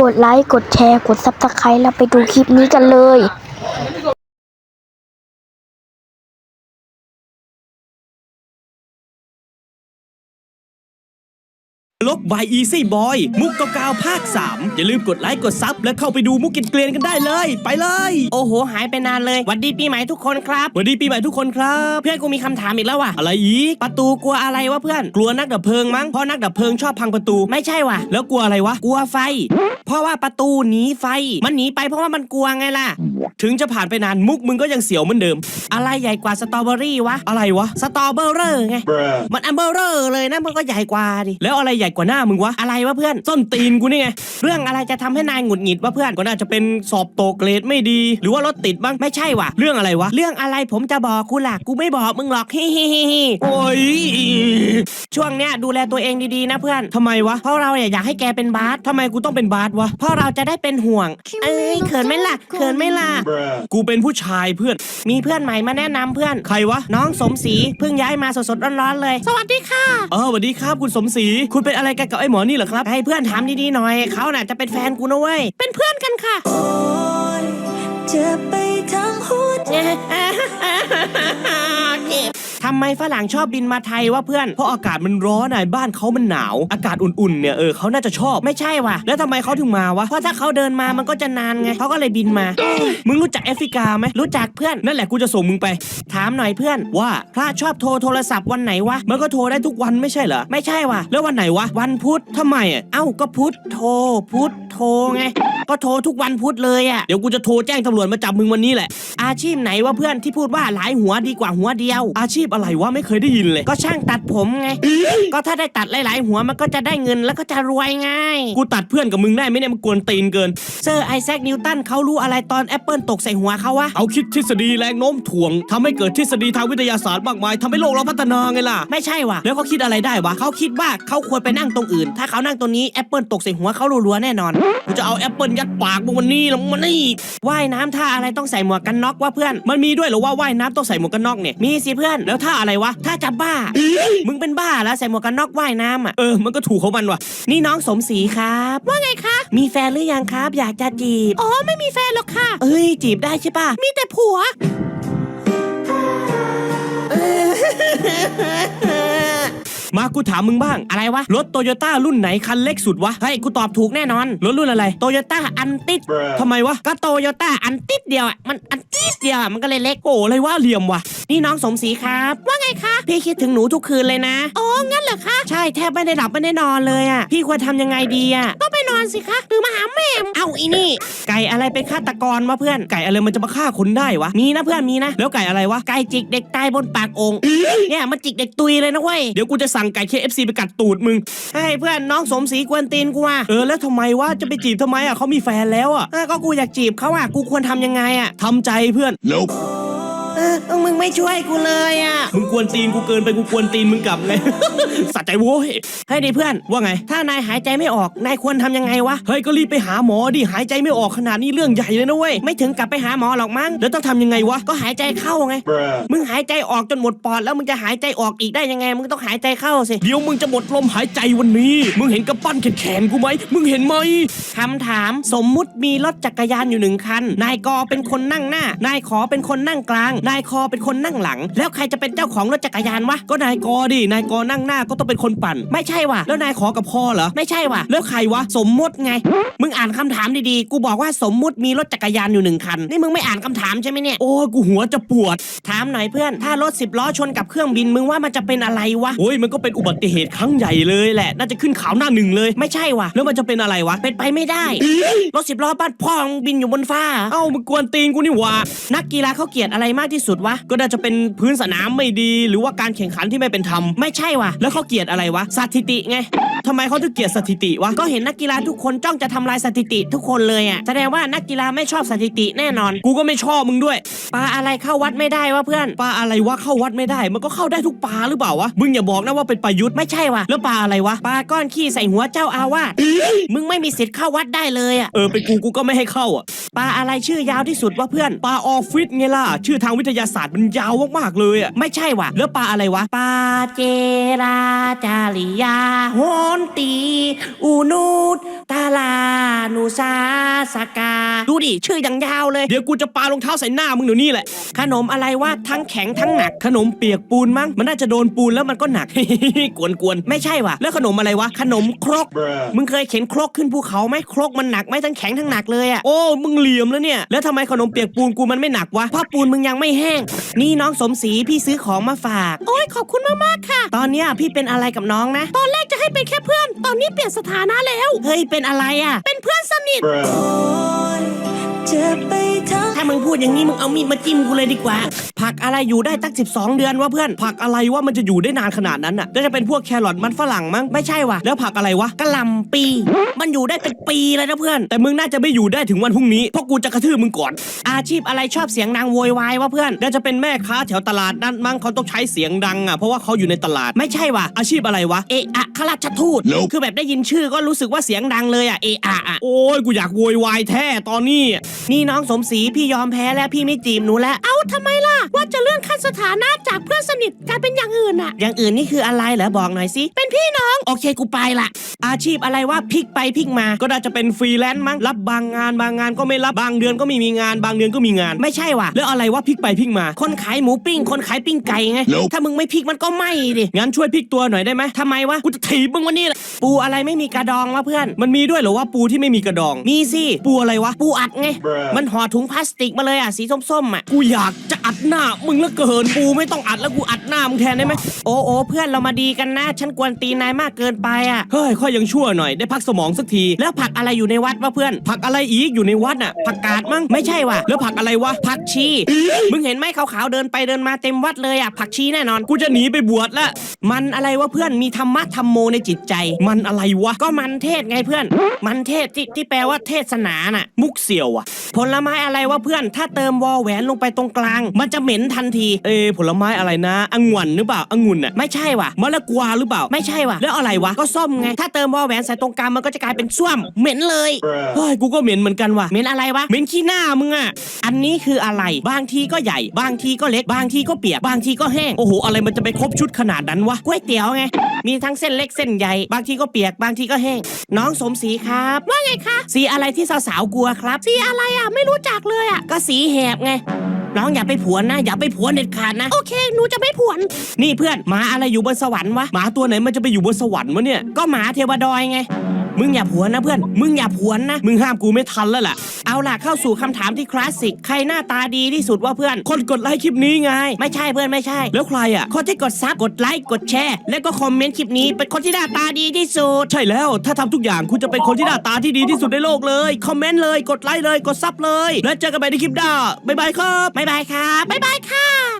กดไลค์ กดแชร์ กดซับสไครต์แล้วไปดูคลิปนี้กันเลย ลก by Easy Boy มุกเก่าๆภาค 3 อย่าลืมกดไลค์กดซับและเข้าไปดูมุกกินเกลียนกันได้เลย ไปเลย โอ้โห หายไปนานเลยหวัดดีปีใหม่ทุกคนครับสวัสดีปีใหม่ทุกคนครับ เพื่อนกูมีคำถามอีกแล้วว่ะ อะไรอีก ประตูกลัวอะไรวะเพื่อน กลัวนักดับเพลิงมั้งเพราะนักดับเพลิงชอบพังประตู ไม่ใช่ว่ะ แล้วกลัวอะไรวะ กลัวไฟ เพราะว่าประตูหนีไฟ มันหนีไปเพราะว่ามันกลัวไงล่ะ ถึงจะผ่านไปนานมุกมึงก็ยังเสียวเหมือนเดิม อะไรใหญ่กว่าสตรอเบอรี่วะ อะไรวะ สตรอเบอร์เรอร์ไง มันอันเบอร์เรอร์เลยนะ มันก็ใหญ่กว่าดิ แล้วอะไรใหญ่กว่าหน้ามึงวะอะไรวะเพื่อนส้นตีนกูนี่ไงเรื่องอะไรจะทำให้นายหงุดหงิดวะเพื่อนก็น่าจะเป็นสอบตกเกรดไม่ดี หรือว่ารถติดบ้างไม่ใช่ว่ะเรื่องอะไรวะเรื่องอะไรผมจะบอกกูล่ะกูไม่บอกมึงหรอกฮิฮิฮิฮิโอ้ยช่วงเนี้ยดูแลตัวเองดีๆนะเพื่อนทำไมวะเพราะเราอยากให้แกเป็นบาสทำไมกูต้องเป็นบาสวะเพราะเราจะได้เป็นห่วงเอ้ยเขินไหมล่ะเขินไหมล่ะกูเป็นผู้ชายเพื่อน มีเพื่อนใหม่มาแนะนำเพื่อนใครวะน้องสมศรีเพิ่งย้ายมาสดๆร้อนๆเลย สวัสดีค่ะเออสวัสดีครับคุณสมศรีคุณเป็นอะไรกันกับไอ้หมอนี่เหรอครับ ให้เพื่อนถามดีๆหน่อย เขาน่ะจะเป็นแฟนกูนะเว้ย เป็นเพื่อนกันค่ะเจ็บไปทั้งหัวใจ ทำไมฝรั่งชอบบินมาไทยวะเพื่อน เพราะอากาศมันร้อนอะบ้านเขามันหนาว อากาศอุ่นๆเนี่ยเออเขาน่าจะชอบไม่ใช่ว่ะ แล้วทำไมเขาถึงมาวะ เพราะถ้าเขาเดินมามันก็จะนานไงเขาก็เลยบินมา มึงรู้จักแอฟริกาไหมรู้จักเพื่อนนั่นแหละกูจะส่งมึงไป ถามหน่อยเพื่อนว่าพระชอบโทรโทรศัพท์วันไหนวะมันก็โทรได้ทุกวันไม่ใช่เหรอไม่ใช่ว่ะแล้ววันไหนวะวันพุธทำไมอะเอ้าก็พุธโทรพุธโทรไง ก็โทรทุกวันพุธเลยอะเดี๋ยวกูจะโทรแจ้งตำรวจมาจับมึงวันนี้แหละ อาชีพไหนวะเพื่อนที่พูดว่าหลายหัวดีกว่าหัวเดียว อาชีพอะไรวะไม่เคยได้ยินเลย ก็ช่างตัดผมไง ก็ถ้าได้ตัดหลาย ๆ หัวมันก็จะได้เงินแล้วก็จะรวยไงกูตัดเพื่อนกับมึงได้ไหมเนี่ยมันกวนตีนเกิน เซอร์ไอแซคนิวตันเขารู้อะไรตอนแอปเปิลตกใส่หัวเขาวะ เอาคิดทฤษฎีแรงโน้มถ่วงทำให้เกิดทฤษฎีทางวิทยาศาสตร์มากมายทำให้โลกเราพัฒนาไงล่ะ ไม่ใช่ว่ะแล้วเขาคิดอะไรได้วะเขาคิดว่าเขาควรไปนั่งตรงอื่น ถ้าเขานั่งตรงนี้แอปเปิลตกใส่หัวเขารัวๆแน่นอน กูจะเอาแอปเปิลยัดปากมึงวันนี้แล้วมันนี่ว่ายน้ำท่าอะไรต้องใส่หมวกกันน็อกวะเพื่อน มันมีด้วยเหรอว่าว่ายน้ำต้องใส่หมวกกันน็อกเนี่ย มีสิเพื่อน แล้วท่าอะไรวะถ้าจะบ้า มึงเป็นบ้าแล้วใส่หมวกกันน็อกว่ายน้ำอะ เออ มันก็ถูกของมันว่ะ นี่น้องสมศรีครับ ว่าไงคะ มีแฟนหรือยังครับ อยากจะจีบ อ๋อ ไม่มีแฟนหรอกค่ะ เอ้ย จีบได้ใช่ปะมีแต่ผัว มากูถามมึงบ้างอะไรวะ รถโตโยต้ารุ่นไหนคันเล็กสุดวะ เฮ้ย กูตอบถูกแน่นอน รถรุ่นอะไรโตโยต้าอันติดทำไมวะ ก็โตโยต้าอันติดเดียวอะ มันอันติดเดียวอะ มันก็เลยเล็ก โอ้อะไรวะเหลี่ยมวะนี่น้องสมศรีครับ ว่าไงคะ พี่คิดถึงหนูทุกคืนเลยนะอ๋องั้นเหรอคะ ใช่แทบไม่ได้หลับไม่ได้นอนเลยอะ พี่ควรทำยังไงดีอะ ก็ไปนอนสิคะหรือมาหาแม่เอาอีนี่ ไก่อะไรเป็นฆาตกรวะเพื่อน ไก่อะไรมันจะมาฆ่าคนได้วะ มีนะเพื่อนมีนะ แล้วไก่อะไรวะ ไก่จิกเด็กตายบนปากโองค์เนี่ยมันจิกเด็กตุยเลยนะเว้ย เดี๋ยวกูจะสั่งไก่ KFC ไปกัดตูดมึงให้เพื่อนน้องสมศรีกวนตีนกูอะเออแล้วทำไมวะจะไปจีบทำไมอะเขามีแฟนแล้วอะเออก็กูอยากจีบเขาอะกูควรทำยังไงอะทำใจเพื่อน เออเออมึงไม่ช่วยกูเลยอะ มึงกวนตีนกูเกินไปกูกวนตีนมึงกลับไงสะใจโว้ยเฮ้ยดิเพื่อนว่าไง ถ้านายหายใจไม่ออกนายควรทำยังไงวะ เฮ้ยก็รีบไปหาหมอดิหายใจไม่ออกขนาดนี้เรื่องใหญ่เลยนะเว้ย ไม่ถึงกลับไปหาหมอหรอกมั้ง แล้วต้องทำยังไงวะ ก็หายใจเข้าไง มึงหายใจออกจนหมดปอดแล้วมึงจะหายใจออกอีกได้ยังไง มึงต้องหายใจเข้าสิ เดี๋ยวมึงจะหมดลมหายใจวันนี้ มึงเห็นกระปั้นแขนๆกูไหม มึงเห็นไหมคำถามสมมุติมีรถจักรยานอยู่หนึ่งคัน นายกอเป็นคนนั่งหน้า นายขอเป็นคนนั่งกลางนายคอเป็นคนนั่งหลัง แล้วใครจะเป็นเจ้าของรถจักรยานวะก็นายกอดินายกอนั่งหน้าก็ต้องเป็นคนปั่น ไม่ใช่ว่ะแล้วนายขอกับพ่อเหรอไม่ใช่ว่ะแล้วใครวะสมมติไง มึงอ่านคำถามดีๆกูบอกว่าสมมุติมีรถจักรยานอยู่หนึ่งคันนี่มึงไม่อ่านคำถามใช่ไหมเนี่ยโอ้กูหัวจะปวด ถามหน่อยเพื่อน ถ้ารถสิบล้อชนกับเครื่องบินมึงว่ามันจะเป็นอะไรวะโอ้ยมันก็เป็นอุบัติเหตุครั้งใหญ่เลยแหละ น่าจะขึ้นข่าวหน้าหนึ่งเลยไม่ใช่ว่ะแล้วมันจะเป็นอะไรวะเป็นไปไม่ได้รถสิบล้อบ้านพ่องบินอยู่บนฟ้า เอ้ามึงกวนตีนกูนี่หว่านักกีฬาเขาเกลียดอะไรมากที่สุดวะ ก็น่าจะเป็นพื้นสนามไม่ดี หรือว่าการแข่งขันที่ไม่เป็นธรรม ไม่ใช่ว่ะแล้วเขาเกลียดอะไรวะ สถิติไงทำไมเขาถึงเกลียดสถิติวะ ก็เห็นนักกีฬาทุกคนจ้องจะทำลายสถิติทุกคนเลยอะ แสดงว่านักกีฬาไม่ชอบสถิติแน่นอน กูก็ไม่ชอบมึงด้วย ปลาอะไรเข้าวัดไม่ได้วะเพื่อน ปลาอะไรวะเข้าวัดไม่ได้ มันก็เข้าได้ทุกปลาหรือเปล่าวะ มึงอย่าบอกนะว่าเป็นประยุทธ์ไม่ใช่ว่ะแล้วปลาอะไรวะ ปลาก้อนขี้ใส่หัวเจ้าอาวาสมึงไม่มีสิทธิ์เข้าวัดได้เลยอะ เออเป็นกูกูก็ไม่ให้เข้าอะ ปลาอะไรชื่อยาวที่สุดวะเพื่อน ปลาออฟฟิศไงล่ะ ชื่อทางวิทยาศาสตร์มันยาวมากๆเลยอะไม่ใช่ว่ะแล้วปลาอะไรวะปาเจราจาริยาโหนตีอูนูดตาลานุสาสกา ดูดิ ชื่อยังยาวเลย เดี๋ยวกูจะปารองเท้าใส่หน้ามึงเดี๋ยวนี้แหละ ขนมอะไรว่าทั้งแข็งทั้งหนัก ขนมเปียกปูนมั้ง มันน่าจะโดนปูนแล้วมันก็หนัก กวนกวนไม่ใช่ว่ะๆแล้วขนมอะไรวะ ขนมครก มึงเคยเข็นครกขึ้นภูเขาไหมครกมันหนักไหมทั้งแข็งทั้งหนักเลยอะโอ้ มึงเหลี่ยมแล้วเนี่ย แล้วทำไมขนมเปียกปูนกูมันไม่หนักวะ เพราะปูนมึงยังไม่แห้ง นี่น้องสมศรีพี่ซื้อของมาฝาก โอ้ยขอบคุณมากๆค่ะ ตอนเนี้ยพี่เป็นอะไรกับน้องนะ ตอนแรกจะให้เป็นแค่เพื่อน ตอนนี้เปลี่ยนสถานะแล้ว เฮ้ยเป็นอะไรอะ เป็นเพื่อนสนิทโอ้ยเจ็บไปทั้งถ้า มึงพูดอย่างนี้มึงเอามีดมาจิ้มกูเลยดีกว่า ผักอะไรอยู่ได้ตั้ง 12 เดือนวะเพื่อน ผักอะไรวะมันจะอยู่ได้นานขนาดนั้นอะก็จะเป็นพวกแครอทมันฝรั่งมั้ง ไม่ใช่ว่ะแล้วผักอะไรวะกะหล่ำปี มันอยู่ได้เป็นปีเลยนะเพื่อน แต่มึงน่าจะไม่อยู่ได้ถึงวันพรุ่งนี้เพราะกูจะกระทืบมึงก่อน อาชีพอะไรชอบเสียงดังโวยวายวะเพื่อนน่าจะเป็นแม่ค้าแถวตลาดนั่นมั้งเขาต้องใช้เสียงดังอะเพราะว่าเขาอยู่ในตลาดไม่ใช่ว่ะอาชีพอะไรวะเอะอะข้าราชทูตคือแบบได้ยินชื่อก็รู้สึกว่าเสียงดังเลยอะเอะอะอะโอ้ยกูอยากโวยวายแท้ตอนนี้นี่น้องสมศรีพี่ยอมแพ้แล้วพี่ไม่จีบหนูแล้ว เอาทำไมล่ะ สถานะจากเพื่อนสนิทกลายเป็นอย่างอื่นอะอย่างอื่นนี่คืออะไรเหรอบอกหน่อยสิ เป็นพี่น้อง โอเคกูไปละ อาชีพอะไรว่าพลิกไปพลิกมา ก็น่าจะเป็นฟรีแลนซ์มั้ง รับบางงานบางงานก็ไม่รับบางเดือนก็ไม่มีงานบางเดือนก็มีงาน ไม่ใช่ว่ะ แล้วอะไรวะพลิกไปพลิกมา คนขายหมูปิ้ง คนขายปิ้งไก่ไงถ้ามึงไม่พลิกมันก็ไม่ดิ งั้นช่วยพลิกตัวหน่อยได้ไหมทำไมวะ กูจะถีบมึงวันนี้แหละปูอะไรไม่มีกระดองวะเพื่อน มันมีด้วยเหรอว่าปูที่ไม่มีกระดอง มีสิ ปูอะไรวะ ปูอัดไงมันห่อถุงพลาสติกมาเลยอะสีส้มๆอะกูอยากจะอัดหน้ามึงเหลือเกินปูไม่ต้องอัดแล้วกูอัดหน้ามึงแทนได้ไหมโอ้โอเพื่อนเรามาดีกันนะ ฉันกวนตีนายมากเกินไปอะเฮ้ยค่อยยังชั่วหน่อยได้พักสมองสักที แล้วผักอะไรอยู่ในวัดวะเพื่อน ผักอะไรอีกอยู่ในวัดอะผักกาดมั้งไม่ใช่ว่ะแล้วผักอะไรวะผักชีมึงเห็นไหมขาวๆเดินไปเดินมาเต็มวัดเลยอะผักชีแน่นอน กูจะหนีไปบวชละมันอะไรวะเพื่อนมีธรรมะธรรมโมในจิตใจ มันอะไรวะก็มันเทศไงเพื่อน มันเทศที่ที่แปลว่าเทศนาน่ะ มุกเสี่ยวอะผลไม้อะไรวะเพื่อน ถ้าเติมวอแหวนลงไปตรงกลาง มันจะเหม็นทันที เอะผลไม้อะไรนะองุ่นหรือเปล่าองุ่นอะไม่ใช่ว่ะมะละกวาหรือเปล่าไม่ใช่ว่ะแล้วอะไรวะก็ส้มไง ถ้าเติมวอแหวนใส่ตรงกลางมันก็จะกลายเป็นส้วมเหม็นเลยเฮ้ยกูก็เหม็นเหมือนกันว่ะเหม็นอะไรวะเหม็นขี้หน้ามึงอะอันนี้คืออะไรบางทีก็ใหญ่ บางทีก็เล็กบางทีก็เปียกบางทีก็แห้งโอ้โหอะไรมันจะไปครบชุดขนาดนั้นวะก๋วยเตี๋ยวไงมีทั้งเส้นเล็กเส้นใหญ่บางทีก็เปียกบางทีก็แห้ง น้องสมศรีครับ ว่าไงคะสีอะไรที่สาวๆกลัวครับสีอะไรอะ ไม่รู้จักเลยอะ ก็สีแหบไง น้องอย่าไปผวนนะ อย่าไปผวนเด็ดขาดนะ โอเค หนูจะไม่ผวน นี่เพื่อนหมาอะไรอยู่บนสวรรค์วะหมาตัวไหนมันจะไปอยู่บนสวรรค์วะเนี่ย ก็หมาเทวดอยไง มึงอย่าผวนนะเพื่อน มึงอย่าผวนนะ มึงห้ามกูไม่ทันแล้วล่ะ เอาล่ะเข้าสู่คำถามที่คลาสสิก ใครหน้าตาดีที่สุดว่าเพื่อน คนกดไลค์คลิปนี้ไง ไม่ใช่เพื่อนไม่ใช่ แล้วใครอะคนที่กดซับกดไลค์กดแชร์ และก็คอมเมนต์คลิปนี้เป็นคนที่หน้าตาดีที่สุด ใช่แล้ว ถ้าทำทุกอย่างคุณจะเป็นคนที่หน้าตาที่ดีที่สุดในโลกเลย คอมเมนต์เลย กดไลค์เลย กดซับเลย แล้วเจอกันใหม่ในคลิปหน้าบ๊ายบายครับบ๊ายบายครับบ๊ายบายค่ะ